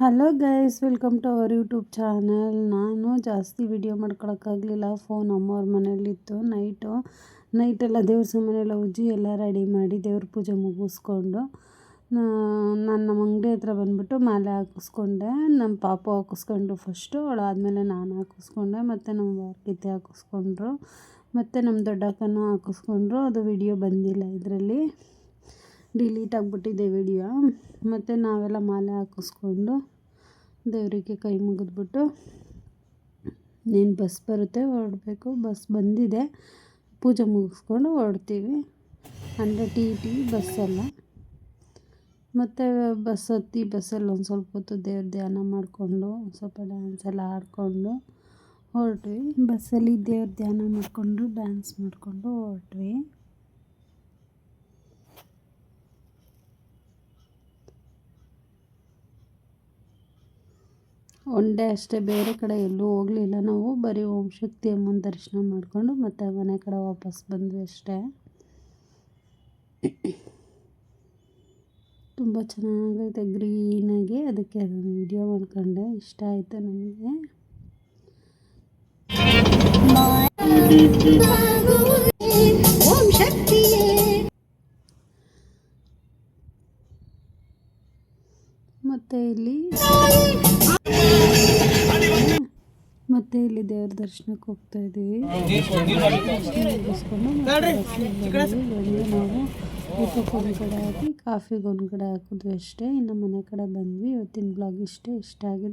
Hello guys welcome to our YouTube channel ನಾನು ಜಾಸ್ತಿ video ಮಾಡ್ಕೊಳಕ್ಕಾಗಲಿಲ್ಲ ಫೋನ್ ಅಮ್ಮವ್ರ ಮನೇಲಿತ್ತು ನೈಟು ನೈಟೆಲ್ಲ ದೇವ್ರ ಸಾಮಾನೆಲ್ಲ ಉಜ್ಜಿ ಎಲ್ಲ ರೆಡಿ ಮಾಡಿ ದೇವ್ರ ಪೂಜೆ ಮುಗಿಸ್ಕೊಂಡು ನಾನು ನಮ್ಮ ಅಂಗಡಿ ಹತ್ರ ಬಂದುಬಿಟ್ಟು ಮಾಲೆ ಹಾಕಿಸ್ಕೊಂಡೆ. ನಮ್ಮ ಪಾಪ ಹಾಕಿಸ್ಕೊಂಡು ಫಸ್ಟು ಅವಳಾದಮೇಲೆ ನಾನು ಹಾಕಿಸ್ಕೊಂಡೆ, ಮತ್ತು ನಮ್ಮ ವಾರ್ಕಿತೆ ಹಾಕಿಸ್ಕೊಂಡ್ರು, ಮತ್ತು ನಮ್ಮ ದೊಡ್ಡಕ್ಕನೂ ಹಾಕಿಸ್ಕೊಂಡ್ರು. ಅದು ವಿಡಿಯೋ ಬಂದಿಲ್ಲ ಇದರಲ್ಲಿ. ಡಿಲೀಟ್ ಆಗಿಬಿಟ್ಟಿದೆ ವಿಡಿಯೋ ಮತ್ತು ನಾವೆಲ್ಲ ಮಾಲೆ ಹಾಕಿಸ್ಕೊಂಡು ದೇವರಿಗೆ ಕೈ ಮುಗಿದ್ಬಿಟ್ಟು ನೀನು ಬಸ್ ಬರುತ್ತೆ ಹೊರಡಬೇಕು. ಬಸ್ ಬಂದಿದೆ. ಪೂಜೆ ಮುಗಿಸ್ಕೊಂಡು ಹೊರಡ್ತೀವಿ. ಅಂದರೆ ಟಿ ಟಿ ಬಸ್ಸಲ್ಲ ಮತ್ತು ಬಸ್ ಹತ್ತಿ ಬಸ್ಸಲ್ಲಿ ಒಂದು ಸ್ವಲ್ಪ ಹೊತ್ತು ದೇವ್ರ ಧ್ಯಾನ ಮಾಡಿಕೊಂಡು ಸ್ವಲ್ಪ ಡ್ಯಾನ್ಸ್ ಎಲ್ಲ ಆಡಿಕೊಂಡು ಹೊರಟ್ವಿ. ಬಸ್ಸಲ್ಲಿ ದೇವ್ರ ಧ್ಯಾನ ಮಾಡಿಕೊಂಡು ಡ್ಯಾನ್ಸ್ ಮಾಡಿಕೊಂಡು ಹೊರಟ್ವಿ. ಡೇ ಅಷ್ಟೇ ಬೇರೆ ಕಡೆ ಎಲ್ಲೂ ಹೋಗಲಿಲ್ಲ ನಾವು. ಬರೀ ಓಂ ಶಕ್ತಿ ಅಮ್ಮನ ದರ್ಶನ ಮಾಡಿಕೊಂಡು ಮತ್ತೆ ಮನೆ ಕಡೆ ವಾಪಸ್ ಬಂದ್ವಿ ಅಷ್ಟೇ. ತುಂಬ ಚೆನ್ನಾಗೈತೆ ಗ್ರೀನಾಗಿ ಅದಕ್ಕೆ ಅದನ್ನು ವಿಡಿಯೋ ಮಾಡ್ಕೊಂಡೆ. ಇಷ್ಟ ಆಯಿತು ನನಗೆ ಮತ್ತೆ ಇಲ್ಲಿ ಮತ್ತು ಇಲ್ಲಿ ದೇವ್ರ ದರ್ಶನಕ್ಕೆ ಹೋಗ್ತಾ ಇದ್ದೀವಿ. ನಾವು ಊಟಕ್ಕೆ ಒಂದು ಕಡೆ ಹಾಕಿ ಕಾಫಿಗೆ ಒಂದು ಕಡೆ ಹಾಕಿದ್ವಿ ಅಷ್ಟೇ. ಇನ್ನು ಮನೆ ಕಡೆ ಬಂದ್ವಿ. ಇವತ್ತಿನ ಬ್ಲಾಗ್ ಇಷ್ಟೇ, ಇಷ್ಟ ಆಗಿದೆ.